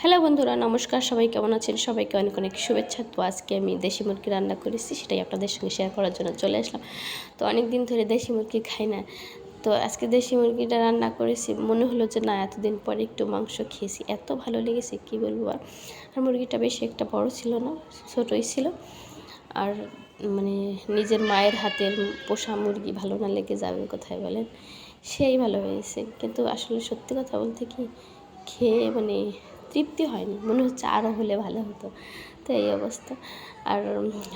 Hello বন্ধুরা, নমস্কার। সবাই কেমন আছেন? সবাইকে অনেক অনেক শুভেচ্ছা। তো আজকে আমি দেশি মুরগি রান্না করেছি, সেটাই আপনাদের সঙ্গে শেয়ার করার জন্য চলে আসলাম। তো অনেক দিন ধরে দেশি মুরগি খাই না। তো আজকে দেশি মুরগিটা রান্না করেছি। মনে হলো যে, না, এতদিন পরে একটু মাংস খেয়েছি। এত ভালো লেগেছে, কি বলব আর? আর মুরগিটা বেশি একটা বড় ছিল না, ছোটোই ছিল। আর মানে নিজের মায়ের হাতের পোষা মুরগি ভালো না লেগে যাবে কোথায় বলেন? সেই ভালো হয়েছে। কিন্তু আসলে সত্যি কথা বলতে কি, খেয়ে মানে তৃপ্তি হয়নি, মনে হচ্ছে আরও হলে ভালো হতো। তো এই অবস্থা। আর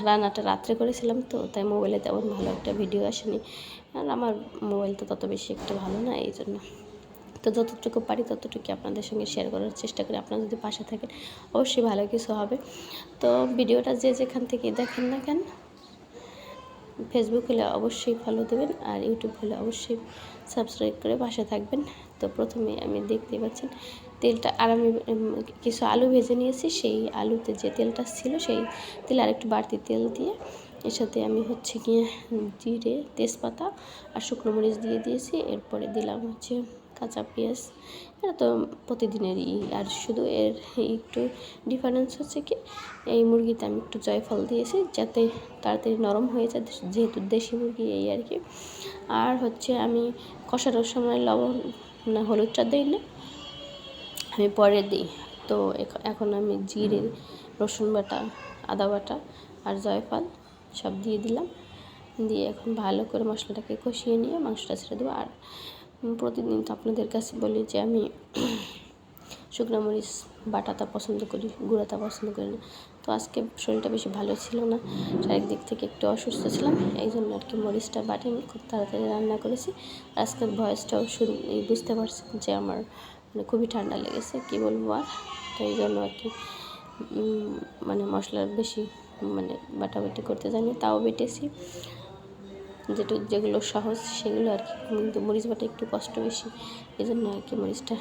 রান্নাটা রাত্রে করেছিলাম তো, তাই মোবাইলে তেমন ভালো একটা ভিডিও আসেনি। আর আমার মোবাইল তো তত বেশি একটু ভালো না, এই জন্য। তো যতটুকু পারি ততটুকু আপনাদের সঙ্গে শেয়ার করার চেষ্টা করি। আপনারা যদি পাশে থাকেন, অবশ্যই ভালো কিছু হবে। তো ভিডিওটা যে যেখান থেকে দেখেন না কেন ফেসবুক হলে অবশ্যই ফলো দেবেন আর ইউটিউব হলে অবশ্যই সাবস্ক্রাইব করে পাশে থাকবেন। তো প্রথমে আমি দেখতে পাচ্ছেন তেলটা আর আমি কিছু আলু ভেজে নিয়েছি, সেই আলুতে যে তেলটা ছিল সেই তেলে আরেকটু বাড়তি তেল দিয়ে এর সাথে আমি হচ্ছে গিয়ে জিরে, তেজপাতা আর শুকনো মরিচ দিয়ে দিয়েছি। এরপরে দিলাম হচ্ছে কাঁচা পেঁয়াজ। এটা তো প্রতিদিনেরই আর শুধু এর একটু ডিফারেন্স হচ্ছে কি, এই মুরগিতে আমি একটু জয়ফল দিয়েছি যাতে তাড়াতাড়ি নরম হয়ে যায়, যেহেতু দেশি মুরগি এই আর কি। আর হচ্ছে আমি কষানোর সময় লবণ না হলুদটা দিই না আমি পরে দিই। তো এখন আমি জিরে, রসুন বাটা, আদা বাটা আর জয়ফল সব দিয়ে দিলাম। দিয়ে এখন ভালো করে মশলাটাকে কষিয়ে নিয়ে মাংসটা ছেড়ে দেবো। আর প্রতিদিন তো আপনাদের কাছে বলি যে আমি শুকনো মরিচ, বাটাটা পছন্দ করি, গুঁড়াটা পছন্দ করি না। তো আজকে শরীরটা বেশি ভালো ছিল না শারীরিক দিক থেকে একটু অসুস্থ ছিলাম এই জন্য আর কি মরিচটা বাটিনি খুব তাড়াতাড়ি রান্না করেছি। আজকের ভয়েসটাও শুন বুঝতে পারছি যে আমার মানে খুবই ঠান্ডা লেগেছে, কী বলব আর? তো এই জন্য আর কি মানে মশলার বেশি মানে বাটাবাটি করতে জানি তাও বেটেছি। যেটু, যেগুলো সহজ, সেগুলো আর কি, কিন্তু মরিচ বাটা একটু কষ্ট বেশি এই জন্য আর কি মরিচটা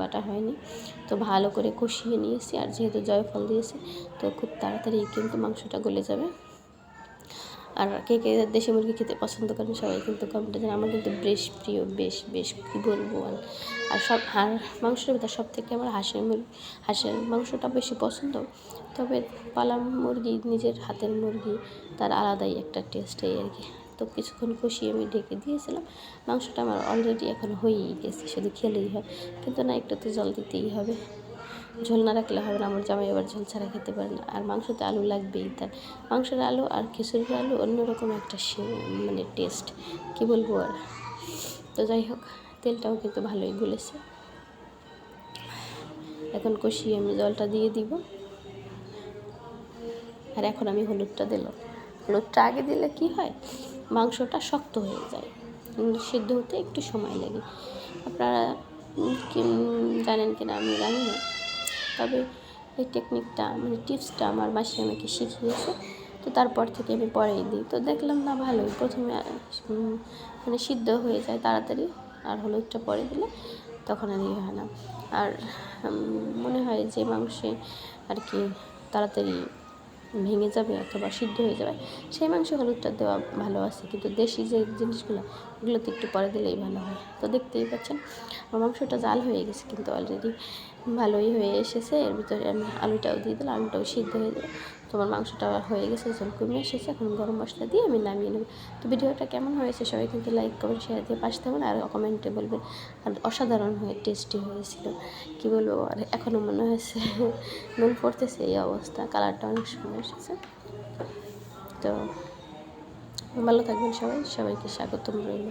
বাটা হয়নি। তো ভালো করে কষিয়ে নিয়েছি, আর যেহেতু জয়ফল দিয়েছি, তো খুব তাড়াতাড়ি কিন্তু মাংসটা গলে যাবে। আর কে কে দেশি মুরগি খেতে পছন্দ করেন সবাই কিন্তু কমেন্টে জানেন। আমার কিন্তু বেশ প্রিয়, বেশ বেশ কী বলব আর আর সব হাড় মাংসের ভিতরে সব থেকে আমার হাঁসের মুরগি হাঁসের মাংসটা বেশি পছন্দ। তবে পালা মুরগি, নিজের হাতের মুরগি, তার আলাদাই একটা টেস্ট এই আর কি। তো কিছুক্ষণ কষিয়ে আমি ঢেকে দিয়েছিলাম। মাংসটা আমার অলরেডি এখন হয়েই গেছে, শুধু খেলেই হয়। কিন্তু না একটু তো জল দিতেই হবে। ঝোল না রাখলে হবে না, আমার জামাই আবার ঝোল ছাড়া খেতে পারে না। আর মাংসতে আলু লাগবেই তার। মাংসের আলু আর খিচুড়ির আলু অন্যরকম একটা মানে টেস্ট কি বলব আর? তো যাই হোক, তেলটাও কিন্তু ভালোই গুলেছে। এখন কষিয়ে আমি জলটা দিয়ে দিব। আর এখন আমি হলুদটা দিলাম। হলুদটা আগে দিলে কি হয়? মাংসটা শক্ত হয়ে যায়। সিদ্ধ হতে একটু সময় লাগে। আপনারা কি জানেন কিনা আমি জানি না। তবে এই টেকনিকটা মানে টিপসটা আমার মাসি আমাকে শিখিয়েছে। তো তারপর থেকে আমি পরেই দিই। তো দেখলাম না, ভালোই। প্রথমে মানে সিদ্ধ হয়ে যায় তাড়াতাড়ি। আর হলুদটা পরে দিলে তখন আর ইয়ে হয় না। আর মনে হয় যে মাংসে আর কি তাড়াতাড়ি ভেঙে যাবে অথবা সিদ্ধ হয়ে যাবে। সেই মাংস হলুদটা দেওয়া ভালো আছে, কিন্তু দেশি যে জিনিসগুলো, ওগুলোতে একটু পরে দিলেই ভালো হয়। তো দেখতেই পাচ্ছেন মাংসটা জাল হয়ে গেছে, কিন্তু অলরেডি ভালোই হয়ে এসেছে। এর ভিতরে আমি আলুটাও দিয়ে দিলাম, আলুটাও সিদ্ধ হয়ে যাবে। তোমার মাংসটা হয়ে গেছে, ঝোল কমে এসেছে, এখন গরম মশলা দিয়ে আমি নামিয়ে নেব। তো ভিডিওটা কেমন হয়েছে সবাই কিন্তু লাইক কমেন্ট শেয়ার দিয়ে পাশে থাকবেন আর কমেন্টে বলবেন, আর অসাধারণ হয়ে টেস্টি হয়েছিল। কি বলব? আর এখনও মনে হয়েছে নুন পড়তেছে এই অবস্থা কালারটা অনেক সুন্দর এসেছে। তো ভালো থাকবেন সবাই, সবাইকে স্বাগতম রইল।